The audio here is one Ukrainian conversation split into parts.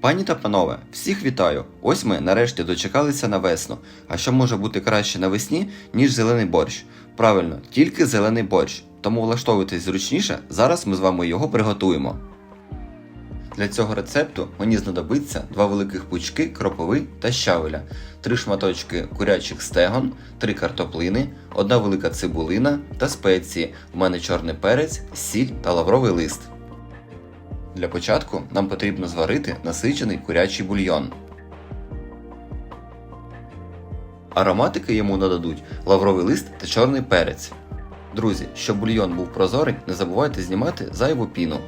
Пані та панове, всіх вітаю! Ось ми нарешті дочекалися на весну. А що може бути краще навесні, ніж зелений борщ? Правильно, тільки зелений борщ. Тому влаштовуйтесь зручніше, зараз ми з вами його приготуємо. Для цього рецепту мені знадобиться два великих пучки кропиви та щавеля, три шматочки курячих стегон, три картоплини, одна велика цибулина та спеції. В мене чорний перець, сіль та лавровий лист. Для початку нам потрібно зварити насичений курячий бульйон. Ароматики йому нададуть лавровий лист та чорний перець. Друзі, щоб бульйон був прозорий, не забувайте знімати зайву піну.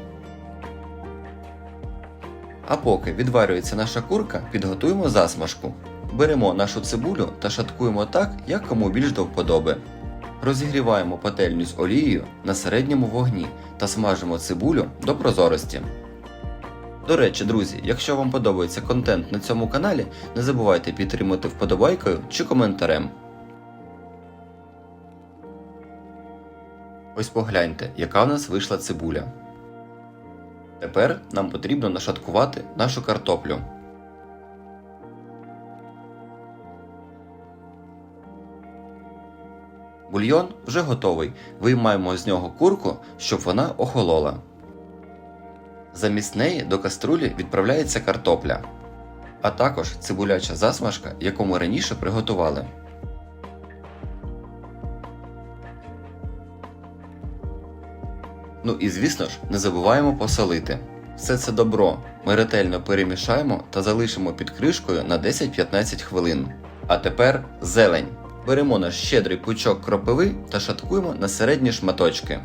А поки відварюється наша курка, підготуємо засмажку. Беремо нашу цибулю та шаткуємо так, як кому більш до вподоби. Розігріваємо пательню з олією на середньому вогні та смажимо цибулю до прозорості. До речі, друзі, якщо вам подобається контент на цьому каналі, не забувайте підтримати вподобайкою чи коментарем. Ось погляньте, яка в нас вийшла цибуля. Тепер нам потрібно нашаткувати нашу картоплю. Бульйон вже готовий. Виймаємо з нього курку, щоб вона охолола. Замість неї до каструлі відправляється картопля, а також цибуляча засмажка, яку ми раніше приготували. Ну і звісно ж, не забуваємо посолити. Все це добро ми ретельно перемішаємо та залишимо під кришкою на 10-15 хвилин. А тепер зелень. Беремо наш щедрий пучок кропиви та шаткуємо на середні шматочки.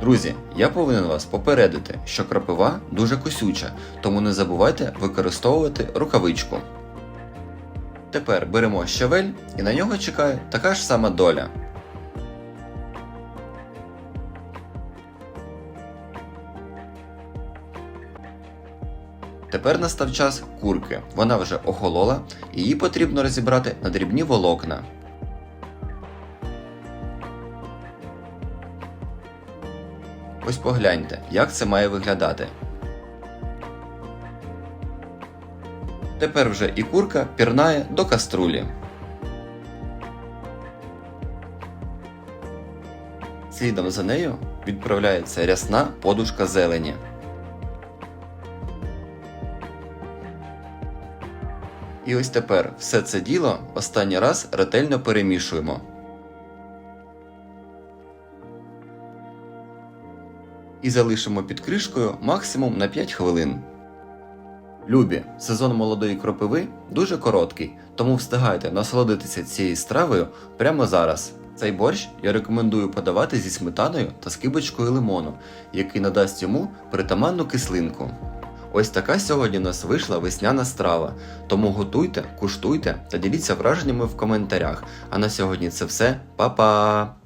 Друзі, я повинен вас попередити, що кропива дуже косюча, тому не забувайте використовувати рукавичку. Тепер беремо щавель і на нього чекає така ж сама доля. Тепер настав час курки. Вона вже охолола, і її потрібно розібрати на дрібні волокна. Ось погляньте, як це має виглядати. Тепер вже і курка пірнає до каструлі. Слідом за нею відправляється рясна подушка зелені. І ось тепер все це діло останній раз ретельно перемішуємо. І залишимо під кришкою максимум на 5 хвилин. Любі, сезон молодої кропиви дуже короткий, тому встигайте насолодитися цією стравою прямо зараз. Цей борщ я рекомендую подавати зі сметаною та скибочкою лимону, який надасть йому притаманну кислинку. Ось така сьогодні у нас вийшла весняна страва. Тому готуйте, куштуйте та діліться враженнями в коментарях. А на сьогодні це все. Па-па!